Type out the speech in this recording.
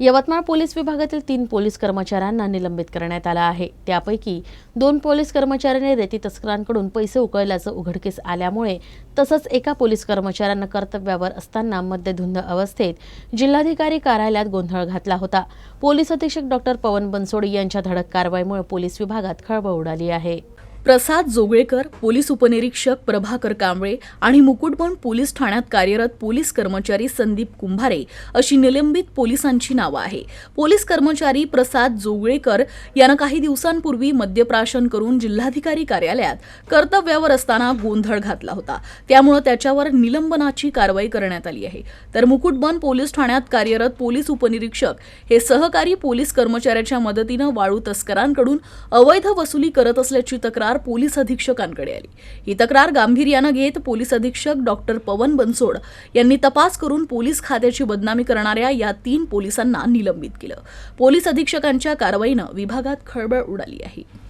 Yavatmal police विभागातील तीन police कर्मचाऱ्यांना निलंबित करण्यात आलं आहे. त्यापैकी दोन पोलीस कर्मचाऱ्यांनी रेती तस्करांकडून पैसे उकळल्याचं उघडकीस आल्यामुळे तसंच एका पोलीस कर्मचाऱ्यानं कर्तव्यावर असताना मद्यधुंद अवस्थेत जिल्हाधिकारी कार्यालयात गोंधळ घातला होता. पोलीस अधीक्षक डॉक्टर पवन बनसोड यांच्या धडक कारवाईमुळे पोलीस विभागात खळबळ उडाली आहे. प्रसाद जोगळेकर पोलीस उपनिरीक्षक प्रभाकर कांबळे आणि मुकुटबन पोलीस ठाण्यात कार्यरत पोलीस कर्मचारी संदीप कुंभारे अशी निलंबित पोलिसांची नावं आहे. पोलीस कर्मचारी प्रसाद जोगळेकर यानं काही दिवसांपूर्वी मद्यप्राशन करून जिल्हाधिकारी कार्यालयात कर्तव्यावर असताना गोंधळ घातला होता. त्यामुळे त्याच्यावर निलंबनाची कारवाई करण्यात आली आहे. तर मुकुटबन पोलीस ठाण्यात कार्यरत पोलीस उपनिरीक्षक हे सहकारी पोलीस कर्मचाऱ्याच्या मदतीनं वाळू तस्करांकडून अवैध वसुली करत असल्याची तक्रार पोलीस अधीक्षकांकडे आली. ही तक्रार गांभीर्यानं घेत पोलीस अधीक्षक डॉक्टर पवन बनसोड यांनी तपास करून पोलीस खात्याची बदनामी करणाऱ्या या तीन पोलिसांना निलंबित केलं. पोलीस अधीक्षकांच्या कारवाईनं विभागात खळबळ उडाली आहे.